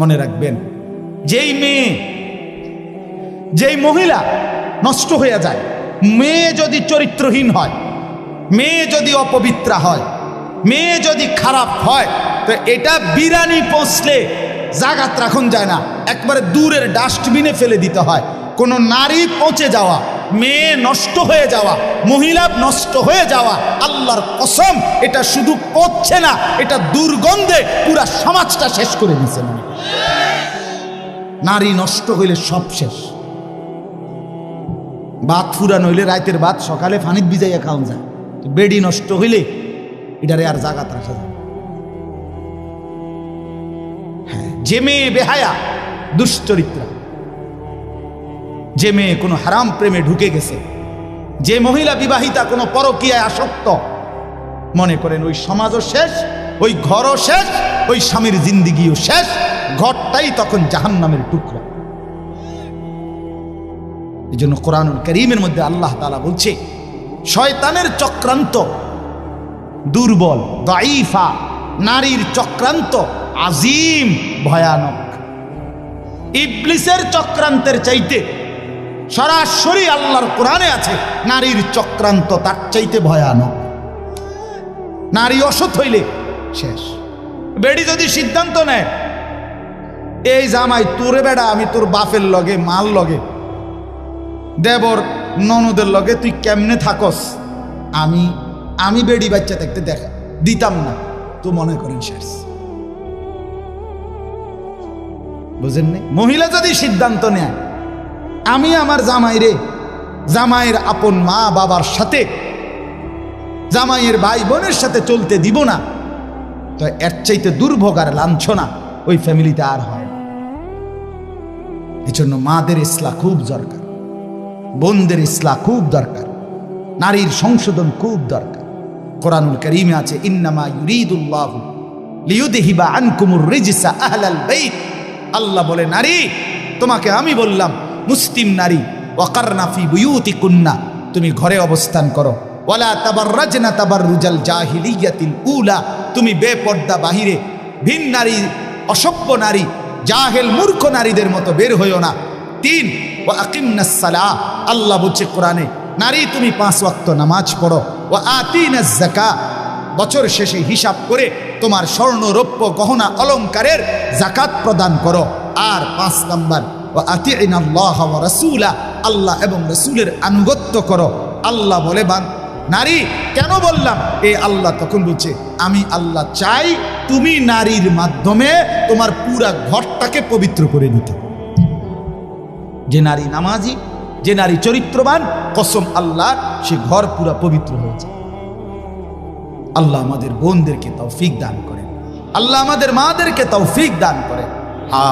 মনে রাখবেন, যেই মেয়ে, যেই মহিলা নষ্ট হয়ে যায়, মেয়ে যদি চরিত্রহীন হয়, মেয়ে যদি অপবিত্রা হয়, মেয়ে যদি খারাপ হয়, তো এটা বিরানি পৌঁছলে জাগাত রাখুন যায় না একবারে দূরের ডাস্টবিনে ফেলে দিতে হয় কোনো নারী পচে যাওয়া, মেয়ে নষ্ট হয়ে যাওয়া, মহিলা নষ্ট হয়ে যাওয়া, আল্লাহর কসম, এটা শুধু পচছে না, এটা দুর্গন্ধে পুরা সমাজটা শেষ করে দিছে হয়। নারী নষ্ট হইলে সব শেষ। বাত ফুরান হইলে রাতের বাত, সকালে ফানিত ভিজাইয়া খাওয়া যায়। বেডি নষ্ট হইলে এটারে আর জাগাত রাখা যায়। হ্যাঁ যে মেয়ে বেহায়া, দুশ্চরিত্রা। যে মেয়ে কোনো হারাম প্রেমে ঢুকে গেছে। যে মহিলা বিবাহিতা কোনো পরকীয়ায় আসক্ত, মনে করেন ওই সমাজও শেষ, ওই ঘরও শেষ, ওই স্বামীর জিন্দিগিও শেষ ঘরটাই তখন জাহান্নামের টুকরা। এই জন্য কোরআনুল করিমের মধ্যে আল্লাহ তালা বলছে, শয়তানের চক্রান্ত দুর্বল দাইফা নারীর চক্রান্ত আজিম, ভয়ানক। ইবলিসের চক্রান্তের চাইতে সরাসরি আল্লাহর কোরআনে আছে, নারীর চক্রান্ত তার চাইতে ভয়ানক। নারী অসৎ হইলে শেষ। বেডি যদি সিদ্ধান্ত নেয় এই জামাই, তোরে বেড়া, আমি তোর বাপের লগে মাল লগে। দেবর, ননদের লগে তুই কেমনে থাকস? আমি আমি বেডি বাচ্চা থাকতে দেখা, দিতাম না। তো মনে করেন শেষ। বুঝেন নি? মহিলা যদি সিদ্ধান্ত নেয়, আমি আমার জামাইরে, জামাইয়ের আপন মা বাবার সাথে, জামাইয়ের ভাই বোনের সাথে চলতে দিব না, তো এর চাইতে দুর্ভোগ আর লাঞ্ছনা ওই ফ্যামিলিতে আর হয় না এই জন্য মাদের ইসলা খুব দরকার, বোনদের ইসলা খুব দরকার, নারীর সংশোধন খুব দরকার। কোরআনুল করিমে আছে, ইন্নামা ইউরিদুল্লাহ লিয়ুদহিবা আনকুমুর রিজসা আহলাল বাইত আল্লাহ বলে, নারী, তোমাকে আমি বললাম, মুসলিম নারী ওয়াকারনাফি বুয়ুতি কুন্না তুমি ঘরে অবস্থান করো। ওয়ালা তাবাররাজনা তাবাররুজাল জাহিলিয়াতিল উলা, তুমি বেপর্দা বাহিরে, ভিন নারী, অসভ্য নারী জাহেল মূর্খ নারীদের মতো বের হইও না। তিন ও আকিমনাস সালাহ। আল্লাহ বলছে কোরআনে, নারী তুমি পাঁচ ওয়াক্ত নামাজ পড়ো। ও আতিনাজ জাকা বছর শেষে হিসাব করে তোমার স্বর্ণ রৌপ্য গহনা অলংকারের জাকাত প্রদান করো। আর পাঁচ নম্বর ও আল্লাহ রসুলা আল্লাহ এবং রসুলের আনুগত্য করো। আল্লাহ বলে বান, নারী কেন বললাম? এ আল্লাহ তখন বলছে, আমি আল্লাহ চাই তুমি নারীর মাধ্যমে তোমার পুরা ঘরটাকে পবিত্র করে দিতে যে নারী নামাজি, যে নারী চরিত্রবান, কসম আল্লাহ, সে ঘর পুরা পবিত্র হয়েছে আল্লাহ আমাদের বোনদেরকে তৌফিক দান করেন। আল্লাহ আমাদের মাদেরকে তৌফিক দান করেন। হা